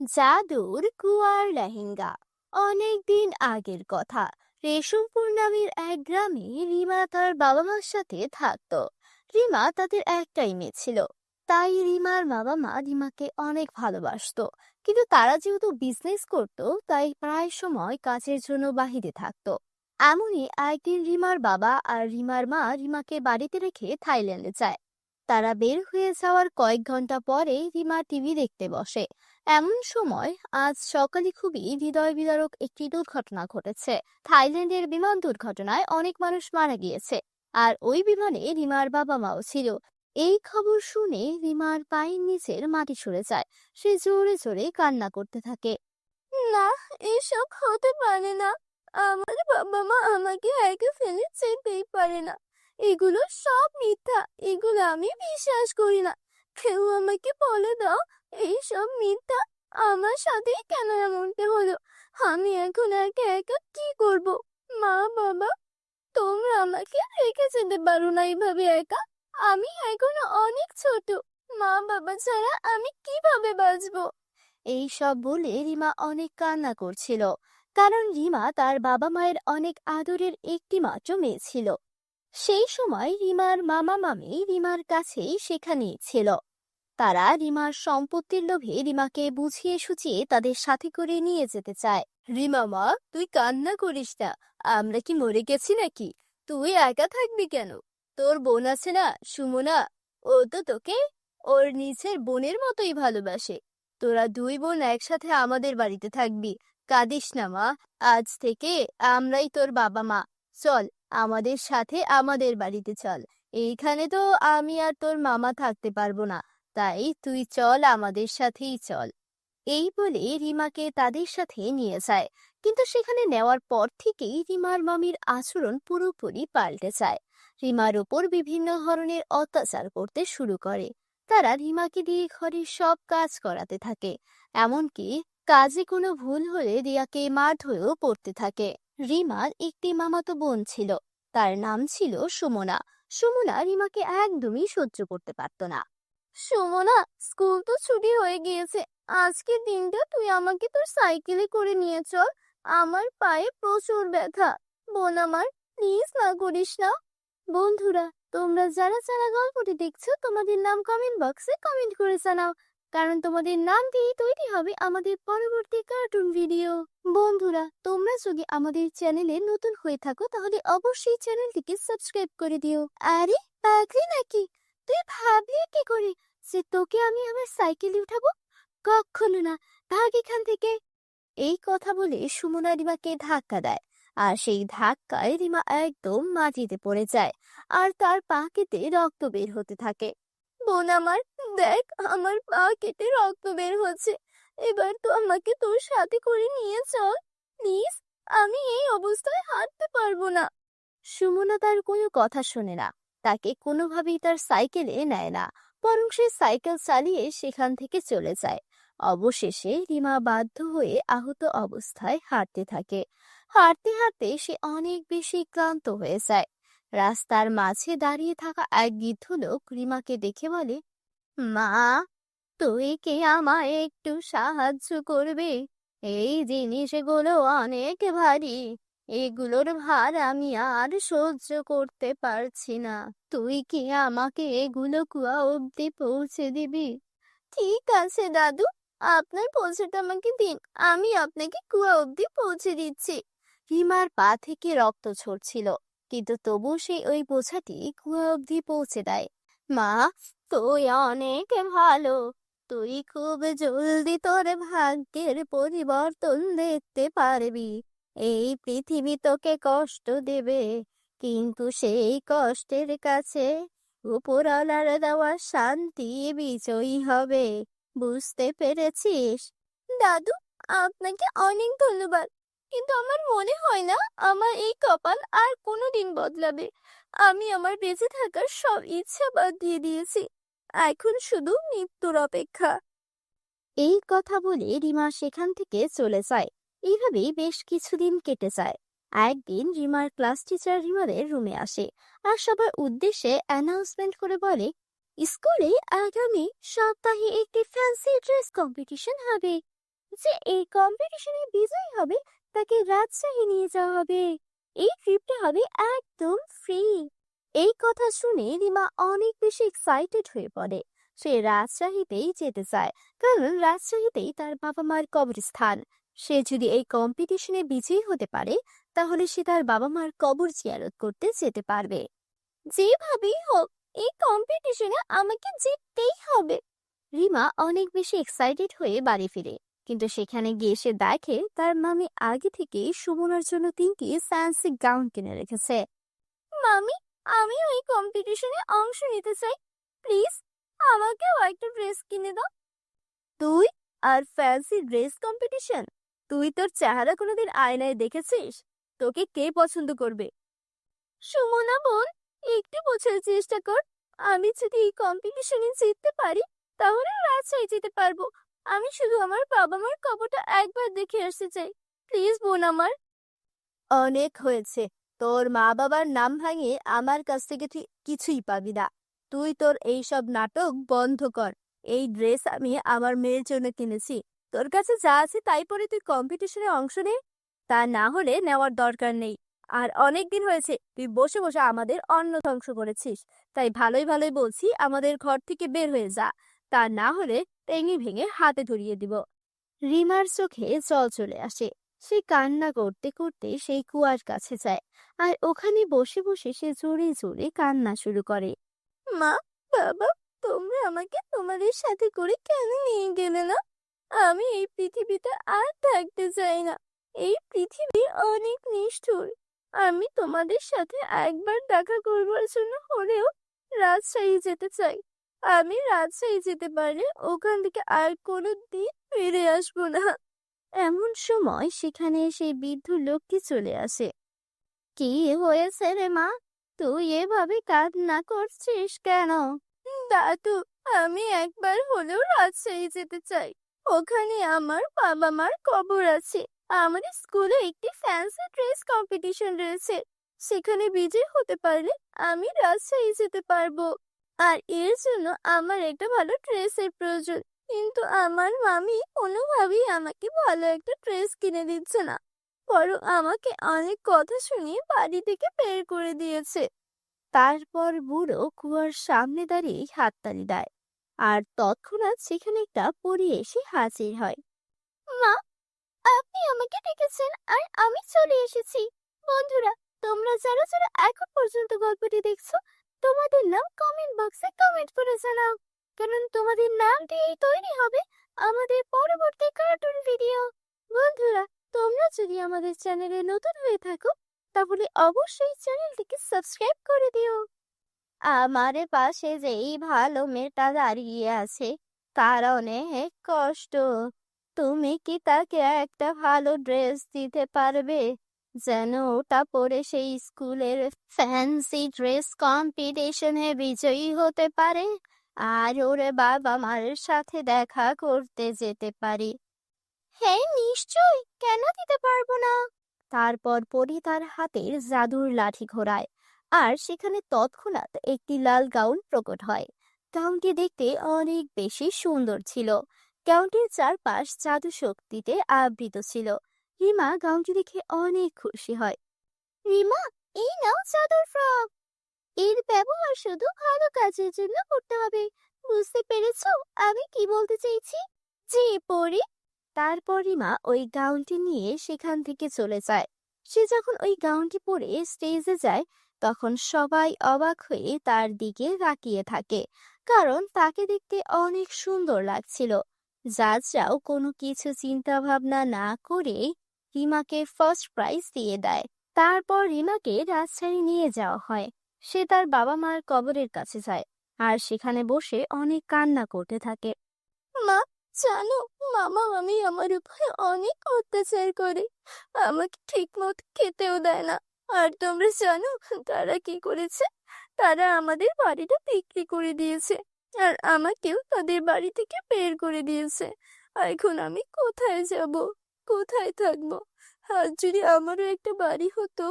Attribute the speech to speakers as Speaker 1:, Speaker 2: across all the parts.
Speaker 1: জাদুর কুয়ার লেহেঙ্গা। অনেক দিন আগের কথা। রেশমপুর নামের এক গ্রামে রিমা তার বাবা মার সাথে থাকতো। রিমা তাদের একটাই মেয়ে ছিল। তাই রিমার বাবা মা রিমাকে অনেক ভালোবাসত। কিন্তু তারা যেহেতু বিজনেস করতো, তাই প্রায় সময় কাজের জন্য বাহিরে থাকত। এমনই একদিন রিমার বাবা আর রিমার মা রিমাকে বাড়িতে রেখে থাইল্যান্ডে যায়। তারা বের হয়ে যাওয়ার কয়েক ঘণ্টা পরে রিমা টিভি দেখতে বসে। এমন সময় আজ সকালে খুবই হৃদয় বিদারক একটি দুর্ঘটনা ঘটেছে। থাইল্যান্ডের বিমান দুর্ঘটনায় অনেক মানুষ মারা গিয়েছে আর ওই বিমানে রিমার বাবা মাও ছিল। এই খবর শুনে রিমার পায়ের নিচের মাটি সরে যায়। সে জোরে জোরে কান্না করতে থাকে। না, এসব হতে পারে না। আমার বাবা মা আমাকে একা ফেলে যেতেই পারে না। এগুলো সব মিথ্যা, এগুলো আমি বিশ্বাস করি না। কেউ আমাকে বলে দাও, এই সব মিথ্যা আমার সাথে কেন এমনটা হলো? আমি এখন একা একা কি করব? মা, বাবা, তোমরা আমাকে রেখে যেতে পারো না এইভাবে একা। আমি এখনও অনেক ছোট। মা, বাবা ছাড়া আমি কীভাবে বাঁচবো? এই সব বলে রিমা অনেক কান্না করছিল। কারণ রিমা তার বাবা মায়ের অনেক আদরের একটি মাত্র মেয়ে ছিল। সেই সময় রিমার মামা মামি রিমার কাছেই সেখানেই ছিল। তারা রিমার সম্পত্তির লোভে রিমাকে বুঝিয়ে সুচিয়ে তাদের সাথে করে নিয়ে যেতে চায়। রিমা মা, তুই কান্না করিস না। আমরা কি মরে গেছি নাকি? তুই একা থাকবি কেন? তোর বোন আছে না, সুমনা। ও তো তোকে ওর নিচের বোনের মতোই ভালোবাসে। তোরা দুই বোন একসাথে আমাদের বাড়িতে থাকবি। কাঁদিস না মা, আজ থেকে আমরাই তোর বাবা মা। চল। আমাদের সাথে আমাদের বাড়িতে চল। এইখানে তো আমি আর তোর মামা থাকতে পারব না, তাই তুই চল আমাদের সাথেই চল। এই বলে রিমাকে তাদের সাথে নিয়ে যায়। কিন্তু সেখানে নেওয়ার পর থেকেই রিমার মামির আচরণ পুরোপুরি পাল্টে যায়। রিমার ওপর বিভিন্ন ধরনের অত্যাচার করতে শুরু করে। তারা রিমাকে দিয়ে ঘরের সব কাজ করাতে থাকে। এমনকি কাজে কোনো ভুল হলে রিয়াকে মারধরেও পড়তে থাকে। রিমার একটি মামাতো বোন ছিল। তার নাম ছিল সুমনা। সুমনা রিমাকে একদমই সহ্য করতে পারত না। সুমনা, স্কুল তো ছুটি হয়ে গিয়েছে। আজকের দিনটা তুই আমাকে তোর সাইকেলে করে নিয়ে চল। আমার পায়ে প্রচুর ব্যথা। বোন আমার প্লিজ না করিস না। বন্ধুরা, তোমরা যারা যারা গল্পটি দেখছ, তোমাদের নাম কমেন্ট বক্সে কমেন্ট করে জানাও। কারণ তোমাদের নাম দিয়ে তৈরি হবে আমাদের পরবর্তী কার্টুন ভিডিও। বন্ধুরা, তোমরা যদি আমাদের চ্যানেলে নতুন হয়ে থাকো, তাহলে অবশ্যই চ্যানেলটিকে সাবস্ক্রাইব করে দিও। আরে, পাগলি নাকি? তুই ভাবলি কি করে যে তোকে আমি আমার সাইকেলে উঠাবো? কখনো না। ভাগ এখান থেকে। এই কথা বলে সুমনা রিমাকে ধাক্কা দেয়। আর সেই ধাক্কায় রিমা একদম মাটিতে পড়ে যায়। আর তার পা কেটে রক্ত বের হতে থাকে। বোন আমার, দেখ আমার পা কেটে রক্ত বের হচ্ছে। এবার তো আমাকে তোর সাথে করে নিয়ে চল। প্লিজ, আমি এই অবস্থায় হাঁটতে পারব না। সুমনা তার কোনো কথা শোনে না। তাকে কোনোভাবেই তার সাইকেলে নেয় না, বরং সে সাইকেল চালিয়ে সেখান থেকে চলে যায়। অবশেষে রিমা বাধ্য হয়ে আহত অবস্থায় হাঁটতে থাকে। হাঁটতে হাঁটতে সে অনেক বেশি ক্লান্ত হয়ে যায়। রাস্তার মাঝে দাঁড়িয়ে থাকা এক বৃদ্ধ লোক রিমাকে দেখে বলে, মা, তুই কি আমায় একটু সাহায্য করবে? এই জিনিসগুলো অনেক ভারী। এগুলোর ভার আমি আর সহ্য করতে পারছি না। তুই কি আমাকে এগুলো কুয়া অবধি পৌঁছে দিবি? ঠিক আছে দাদু, আপনার পৌঁছেটা আমাকে দিন। আমি আপনাকে কুয়া অব্দি পৌঁছে দিচ্ছি। রিমার পা থেকে রক্ত ঝরছিল। কিন্তু তবু সে ওই বোঝাটি কুয়া অবধি পৌঁছে দেয়। মা, তুই অনেক ভালো। তুই খুব জলদি তোর ভাগ্যের পরিবর্তন দেখতে পারবি। এই পৃথিবী তোকে কষ্ট দেবে। কিন্তু সেই কষ্টের কাছে উপরওয়ালার দেওয়া শান্তি বিজয়ী হবে। বুঝতে পেরেছিস? দাদু, আপনাকে অনেক ধন্যবাদ। কিন্তু আমার মনে হয় না আমার এই কপাল আর কোনোদিন বদলাবে। আমি আমার বেঁচে থাকার সব ইচ্ছা বাদ দিয়ে দিয়েছি। এখন শুধু মৃত্যুর অপেক্ষা। এই কথা বলে রিমা সেখান থেকে চলে যায়। এইভাবেই বেশ কিছুদিন কেটে যায়। একদিন রিমার ক্লাস টিচার রিমাদের রুমে আসে আর সবার উদ্দেশ্যে অ্যানাউন্সমেন্ট করে বলে, স্কুলে আগামী সপ্তাহে একটি ফ্যান্সি ড্রেস কম্পিটিশন হবে। যে এই কম্পিটিশনে বিজয়ী হবে তাকে রাজশাহী নিয়ে যাওয়া হবে। এই ট্রিপটা হবে একদম ফ্রি এই কথা শুনে রিমা অনেক বেশি এক্সাইটেড হয়ে পড়ে। সে রাজশাহীতেই যেতে চায়, কারণ রাজশাহীতেই তার বাবা মার কবরস্থান। সে যদি এই কম্পিটিশনে বিজয়ী হতে পারে, তাহলে সে তার বাবা মার কবর জিয়ারত করতে যেতে পারবে। যেভাবেই হোক, এই কম্পিটিশনে আমাকে জিততেই হবে। রিমা অনেক বেশি এক্সাইটেড হয়ে বাড়ি ফিরে। কিন্তু সেখানে গিয়ে সে দেখে তার মামি আগে থেকেই সুমনার জন্য তিনটি ফ্যান্সি গাউন কিনে রেখেছে। মামি আমিও ওই কম্পিটিশনে অংশ নিতে চাই। প্লিজ আমাকেও একটা ড্রেস কিনে দাও। তুই আর ফ্যান্সি ড্রেস কম্পিটিশন তুই তোর চেহারা কোনোদিন আয়নায় দেখেছিস? তোকে কে পছন্দ করবে? সুমনা বোন, একটু বোঝার চেষ্টা কর। আমি যদি এই কম্পিটিশনে জিততে পারি, তাহলে রাজশাহী যেতে পারব। আমি শুধু আমার বাবা মার কবরটা একবার দেখে আসতে চাই। প্লিজ, বোন আমার। অনেক হয়েছে। তোর মা বাবার নাম ভাঙিয়ে আমার কাছ থেকে তুই কিছুই পাবি না। তুই তোর এই সব নাটক বন্ধ কর। এই ড্রেস আমি আমার মেয়ের জন্য কিনেছি। তোর কাছে যা আছে তাই পরে তুই কম্পিটিশনে অংশ নে। তা না হলে নেওয়ার দরকার নেই। আর অনেক দিন হয়েছে, তুই বসে বসে আমাদের অন্ন ধ্বংস করেছিস। তাই ভালোই ভালোই বলছি, আমাদের ঘর থেকে বের হয়ে যা। তা না হলে টেঙি ভেঙে হাতে ধরিয়ে দিব। রিমার চোখে জল চলে আসে। সে কান্না করতে করতে সেই কুয়ার কাছে যায় আর ওখানে বসে বসে সে জোরে জোরে কান্না শুরু করে। মা, বাবা, তোমরা আমাকে তোমাদের সাথে করে কেন নিয়ে গেলে না? আমি এই পৃথিবীতে আর থাকতে চাই না। এই পৃথিবী অনেক নিষ্ঠুর। আমি তোমাদের সাথে একবার দেখা করবার জন্য হলেও রাজশাহী যেতে চাই। আমি রাজশাহী যেতে পারলে ওখান থেকে আর কোনো দিন ফিরে আসব না। এমন সময় সেখানে সেই বৃদ্ধ লোকটি চলে আসে। কি হয়েছে রে মা? তুই এভাবে কান্না করছিস কেন? দাদু, আমি একবার হলেও রাজশাহী যেতে চাই। ওখানে আমার বাবা মার কবর আছে। আমাদের স্কুলে একটি ফ্যান্সি ড্রেস কম্পিটিশন রয়েছে। সেখানে বিজয়ী হতে পারলে আমি রাজশাহী যেতে পারব। আর এর জন্য আমার একটা ভালো ড্রেসের প্রয়োজন। কিন্তু আমার মামি কোনোভাবেই আমাকে ভালো একটা ড্রেস কিনে দিচ্ছে না। বরং আমাকে অনেক কথা শুনিয়ে বাড়ি থেকে বের করে দিয়েছে। তারপর বুড়ো কুয়ার সামনে দাঁড়িয়ে হাততালি দেয়। আর তৎক্ষণাৎ সেখানে একটা পরি এসে হাজির হয়। মা, আপনি আমাকে ডেকেছেন আর আমি চলে এসেছি। বন্ধুরা, তোমরা যারা যারা এখন পর্যন্ত গল্পটি দেখছ তোমাদের নাম কমেন্ট বক্সে কমেন্ট করে জানাও। কারণ তোমাদের নাম দিয়েই তৈরি হবে আমাদের পরবর্তী কার্টুন ভিডিও বন্ধুরা, তোমরা যদি আমাদের চ্যানেলে নতুন হয়ে থাকো, তাহলে অবশ্যই চ্যানেলটিকে সাবস্ক্রাইব করে দিও। আমার পাশে যেই ভালো মেয়েটা দাঁড়িয়ে আছে, তার অনেক কষ্ট। তুমি কি তাকে একটা ভালো ড্রেস দিতে পারবে? যেন ওটা পরে সেই স্কুলের ফ্যান্সি ড্রেস কম্পিটিশনে বিজয়ী হতে পারে। আর ওরে বাবা, মার সাথে দেখা করতে যেতে পারি। হ্যাঁ নিশ্চয় কেন দিতে পারব না? তারপর পরি তার হাতের জাদুর লাঠি ঘোরায়। আর সেখানে তৎক্ষণাৎ একটি লাল গাউন প্রকট হয়। গাউনটি দেখতে অনেক বেশি সুন্দর ছিল। গাউনটির চারপাশ জাদু শক্তিতে আবৃত ছিল। রিমা গাউনটি দেখে অনেক খুশি হয়। রিমা, এই নাও চাদর ফ্রক। এর ব্যবহার শুধু ভালো কাজের জন্য করতে হবে। বুঝতে পেরেছ আমি কি বলতে চাইছি? যে পরে তারপর রিমা ওই গাউনটি নিয়ে সেখান থেকে চলে যায়। সে যখন ওই গাউনটি পরে স্টেজে যায়, তখন সবাই অবাক হয়ে তার দিকে তাকিয়ে থাকে। কারণ তাকে দেখতে অনেক সুন্দর লাগছিল। জাজরাও কোনো কিছু চিন্তা ভাবনা না করে রিমাকে ফার্স্ট প্রাইজ দিয়ে দেয়। তারপর রিমাকে রাজশাহী নিয়ে যাওয়া হয়। সে তার বাবা মার কবরের কাছে যায় আর সেখানে বসে অনেক কান্না করতে থাকে। মা, জানো, মামা, আমি আমার উপরে অনেক অত্যাচার করে। আমাকে ঠিক মতো খেতেও দেয় না। আর তোমরা জানো, তারা কি করেছে? তারা আমাদের বাড়িটা বিক্রি করে দিয়েছে আর আমাকেও তাদের বাড়ি থেকে বের করে দিয়েছে। এখন আমি কোথায় যাব? কোথায় থাকব? আর যদি আমারও একটা বাড়ি হতো?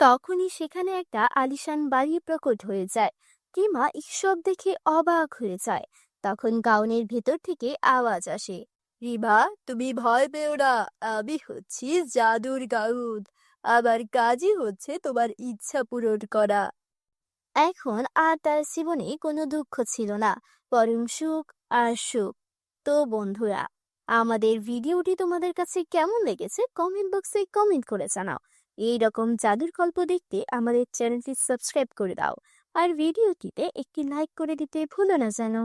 Speaker 1: তখনই সেখানে একটা আলিশান বাড়ি প্রকট হয়ে যায়। রিমা এসব দেখে অবাক হয়ে যায়। তখন গাউনের ভেতর থেকে আওয়াজ আসে। রিমা, তুমি ভয় পেও না। আমি হচ্ছি জাদুর গাউদ। আমার কাজই হচ্ছে তোমার ইচ্ছা পূরণ করা। এখন আর তার জীবনে কোনো দুঃখ ছিল না। বরং সুখ আর সুখ। তো বন্ধুরা আমাদের ভিডিওটি তোমাদের কাছে কেমন লেগেছে কমেন্ট বক্সে কমেন্ট করে জানাও। এই রকম জাদুর গল্প দেখতে আমাদের চ্যানেলটি সাবস্ক্রাইব করে দাও। আর ভিডিওটিতে একটি লাইক করে দিতে ভুলো না যেন